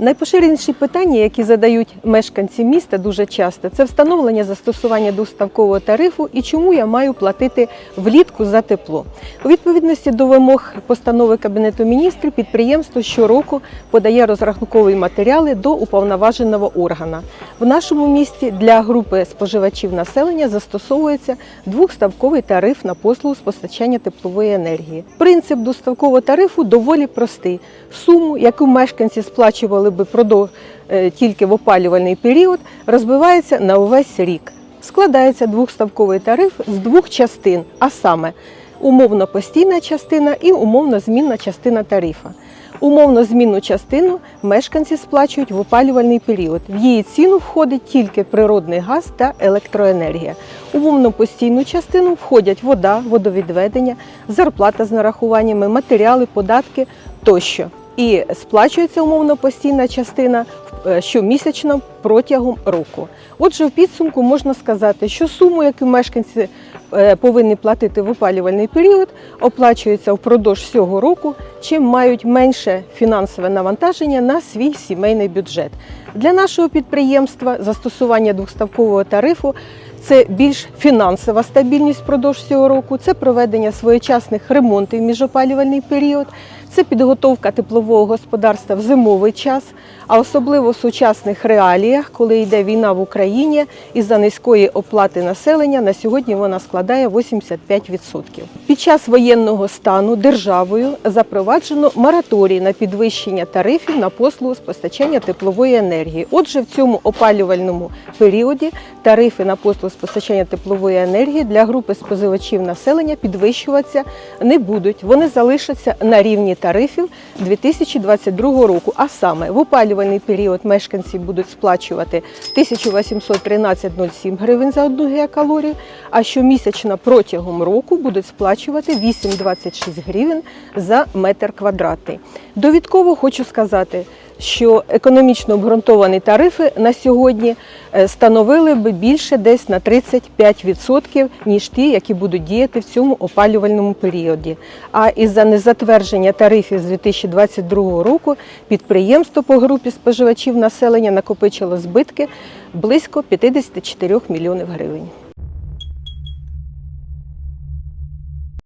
Найпоширеніші питання, які задають мешканці міста дуже часто, це встановлення застосування двоставкового тарифу і чому я маю платити влітку за тепло. У відповідності до вимог постанови Кабінету міністрів підприємство щороку подає розрахункові матеріали до уповноваженого органа. В нашому місті для групи споживачів населення застосовується двохставковий тариф на послугу з постачання теплової енергії. Принцип двоставкового тарифу доволі простий. Суму, яку мешканці сплачували би продовж е, тільки в опалювальний період, розбивається на увесь рік. Складається двохставковий тариф з двох частин, а саме умовно постійна частина і умовно змінна частина тарифа. Умовно змінну частину мешканці сплачують в опалювальний період. В її ціну входить тільки природний газ та електроенергія. Умовно постійну частину входять вода, водовідведення, зарплата з нарахуваннями, матеріали, податки тощо. І сплачується умовно постійна частина е, щомісячно протягом року. Отже, в підсумку можна сказати, що суму, яку мешканці е, повинні платити в опалювальний період, оплачується впродовж всього року, чим мають менше фінансове навантаження на свій сімейний бюджет. Для нашого підприємства застосування двоставкового тарифу це більш фінансова стабільність впродовж цього року, це проведення своєчасних ремонтів в міжопалювальний період, це підготовка теплового господарства в зимовий час, а особливо в сучасних реаліях, коли йде війна в Україні, із-за низької оплати населення на сьогодні вона складає 85%. Під час воєнного стану державою запроваджено мораторій на підвищення тарифів на послугу з постачання теплової енергії. Отже, в цьому опалювальному періоді тарифи на послугу з постачання теплової енергії для групи споживачів населення підвищуватися не будуть. Вони залишаться на рівні тарифів 2022 року. А саме в опалювальний період мешканці будуть сплачувати 1813,07 гривень за одну гігакалорію, а щомісячно протягом року будуть сплачувати 8,26 гривень за метр квадратний. Довідково хочу сказати, що економічно обґрунтовані тарифи на сьогодні е, становили би більше десь на 35%, ніж ті, які будуть діяти в цьому опалювальному періоді. А із-за незатвердження тарифів з 2022 року підприємство по групі споживачів населення накопичило збитки близько 54 мільйонів гривень.